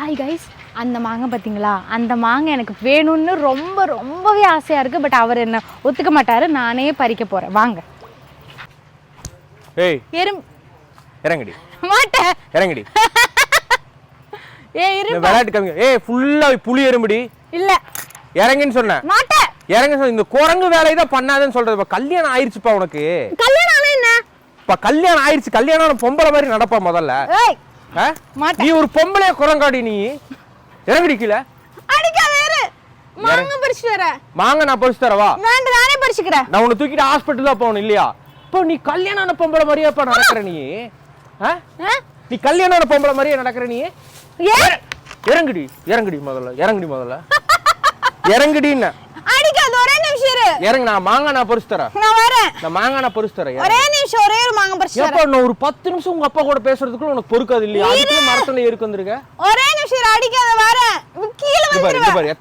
Hi guys அந்த மாங்காய் பார்த்தீங்களா? அந்த மாங்காய் எனக்கு வேணும்னு ரொம்ப ரொம்பவே ஆசையாக இருக்குது பட் அவர் என்ன ஒத்துக்க மாட்டார். நானே பறிக்க போகிறேன் வாங்க. ஏய் எறும். இறங்குடி. மாட்டேன் இறங்குடி. ஏ இரு விளையாட்டு கம்மி ஏய் ஃபுல்லா புளி எறும்புடி. இல்லை. இறங்குன்னு சொன்னேன் மாட்டேன் இறங்க சொன்ன. இந்த குரங்கு வேலையை தான் பண்ணாதேன்னு சொல்றது. கல்யாணம் ஆயிருச்சுப்பா உனக்கு. கல்யாணம் ஆனா என்ன? இப்ப கல்யாணம் ஆயிருச்சு. கல்யாணம் பொம்பளை மாதிரி நடப்பா முதல்ல. ஏய். நீ ஒரு பொம்பளைய குரங்காடி நீ. இறங்குடி கீழே அடிக்காத இரு. மாங்காய் பறிச்சுட்டு வரேன். வாங்க நான் பறிச்சு தரவா நானே பறிச்சுக்கிறேன். நான் உன்னை தூக்கிட்டு ஹாஸ்பிட்டல் தான் போகணும் இல்லையா? இப்போ நீ கல்யாணம் ஆன பொம்பளை மாதிரியா இப்ப நடக்கிற நீ? நீ கல்யாணம் ஆன பொம்பளை மாதிரியே நடக்கிற நீ. இறங்குடி இறங்குடி முதல்ல இறங்குடி முதல்ல. இறங்குடின்னு. அடிக்காத ஒரே நிமிஷம் இரு. இறங்கு நான் மாங்காய் நான் பறிச்சு தரேன். நான் வரேன். நான் மாங்காய் நான் பறிச்சு தரேன். ஒரே நிமிஷம் ஒரே ஒரு மாங்காய் பறிச்சு எப்ப நான் ஒரு பத்து நிமிஷம் உங்க அப்பா கூட பேசுறதுக்குள்ள உனக்கு பொறுக்காது இல்லையா? அதுக்குள்ள மரத்துல ஏறிக்கு வந்திருக்க? ஒரே நிமிஷம் அடிக்காத வரேன். கீழே வந்துருவேன். பாரு.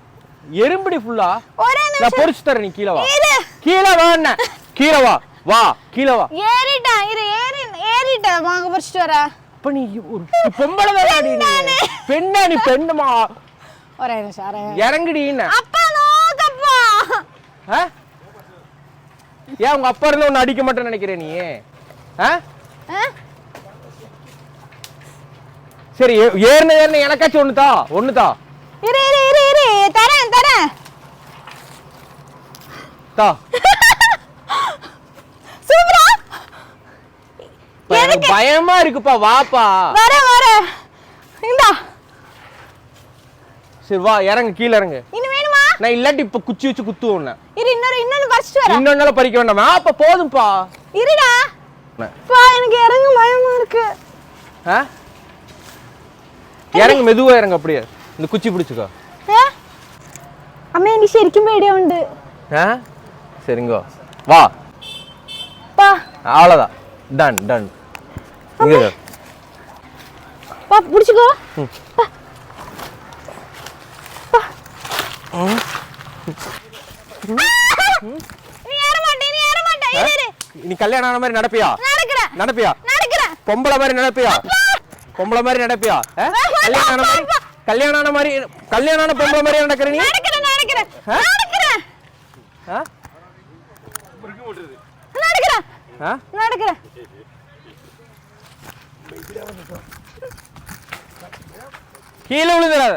எறும்படி ஃபுல்லா ஒரே நான் நிமிஷம். பொறிச்சு தரேன் நீ கீழே வா. கீழே வா என்ன? கீழே வா. வா கீழே வா. ஏறிட்டேன் இரு ஏறி ஏறிட்டேன். மாங்காய் பறிச்சுட்டு வரேன். இப்ப நீ ஒரு பொம்பளை நீ. பெண்ணா நீ பெண்ணுமா? ஒரே நிமிஷம் இறங்குடின்னு அப்பா? ஏன் உங்க அப்பா இருந்து ஒன்னு அடிக்க மாட்டேன்னு நினைக்கிற நீ? சரி ஏறுன ஏறுன எனக்காச்சும் ஒண்ணு தா ஒண்ணு தா. இரு இரு இரு இரு தரேன் தரேன். தா. சூப்பரா? எனக்கு பயமா இருக்குப்பா வாப்பா. வரேன் வரேன். இந்தா. சரி வா இறங்கு கீழே இறங்கு. நான் இல்லாட்டி இப்ப குச்சி வச்சு குத்து உன்னை இரு இன்னொரு இன்னொன்னு பறிச்சுட்டு வரேன் இன்னொன்னால பறிக்க வேண்டாம் அப்ப போதும்பா இருடா பா எனக்கு இறங்க பயமா இருக்கு ஆ? ഇറങ്ങ് മെതുവാ ഇറങ്ങ് அப்படியே இந்த குச்சி பிடிச்சுக்கோ ഏ? അമ്മ എനിക്ക് ശരിക്കും പേടിയുണ്ട് ஆ சரிங்கோ வா പാ அவ்வளோதான் டன் டன் இங்க இரு. പാ പിടിച്ചിക്കോ நீ கல்யாணம் ஆன மாதிரி நடப்பியா? நடப்பியா? பொம்பளை மாதிரி நடப்பியா? பொம்பளை மாதிரி நடப்பியா? கல்யாணம் ஆன மாதிரி கல்யாணம் ஆன மாதிரி கல்யாணம் ஆன பொம்பளை மாதிரி நடக்கிற நீ? நடக்கிறேன். கீழே விழுந்துடாத.